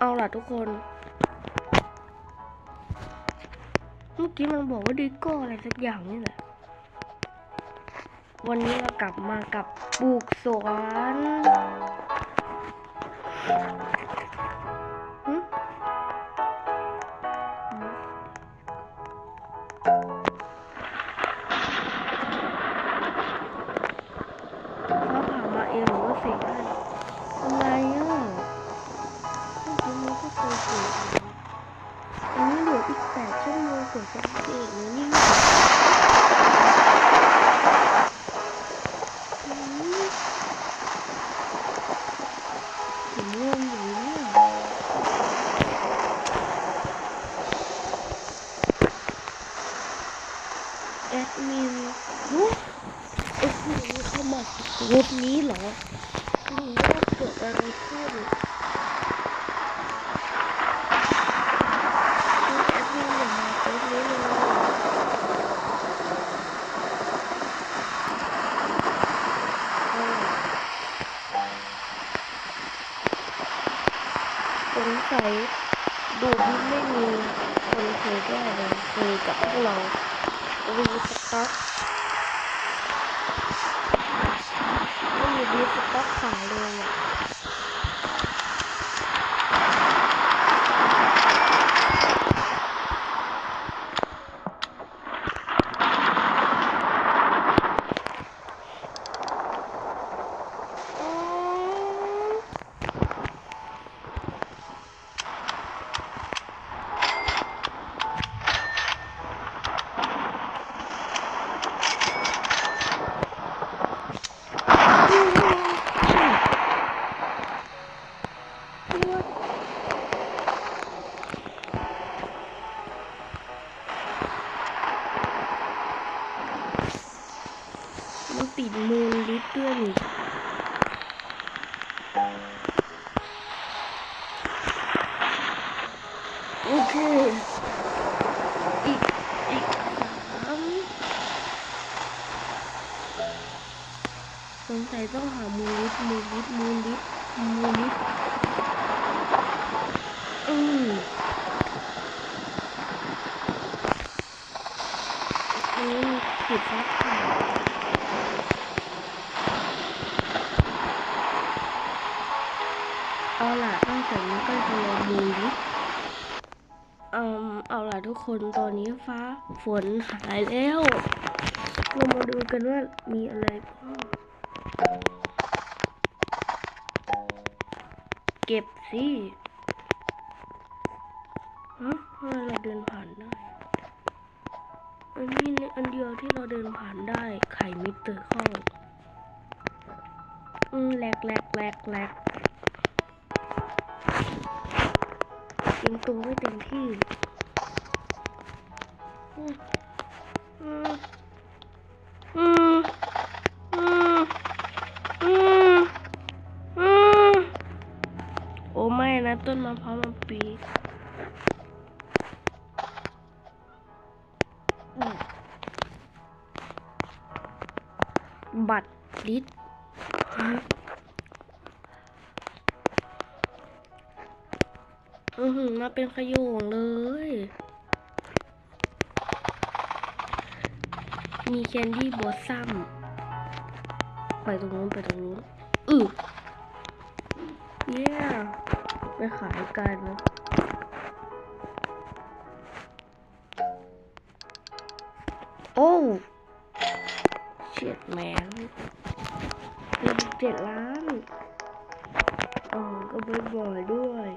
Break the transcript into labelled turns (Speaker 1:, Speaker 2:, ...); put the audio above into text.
Speaker 1: เอาล่ะทุกคน เมื่อกี้มันบอกว่าดิโก้อะไรสักอย่างนี่แหละ วันนี้เรากลับมากับปลูกสวนหึฟ้าผ่ามาเองหรือว่าเสกให้อะไร วโมงกว่าจะเสกแล้นี่อืมผมงงอยู่เนี่แอดมินวุ้แอดมินเขามาวุ้นี้เหรอไม่รู้ว่าเกิดอะไรขึ้น แอดมินอย่ามาเฟซนี้เลยส งสัยดูที่ไม่มีคนเคยได้เลยเคยกับพวกเรารีสต็อกไม่มีรีสต็อกขายเลยอะ อืมมันติด มูลลิตรด้วยนี่โอเค อีก อีกสามสงสัยต้องหามูลลิตมูลลิตมูลลิตมูลลิตอืมอันนี้มีติดฟักไข่ เอาล่ะตั้งแต่นี้ก็จะลงมูลลิตเอ่อเอาล่ะทุกคนตอนนี้ฟ้าฝนหายแล้วเรามาดูกันว่ามีอะไรบ้างเก็บสิฮะทำไมเราเดินผ่านได้ อันนี้อันเดียวที่เราเดินผ่านได้ ไข่มิเตอร์เข้าอืมแหลกแหลกแหลกแหลก งตัวไม่เต็มที่อืมอืมอืมอืมอืมอืมโอ้ไม่นะต้นมะพร้าวมันปีบัตรลิต อือหือมาเป็นขยงเลย มีแคนดี้บอสซัมไปตรงนู้นไปตรงนู้นอือเย้ไปขายกันนะโอ้เฉียดแมนเกือบเจ็ดล้าน อ๋อ ก็บ่อยๆด้วย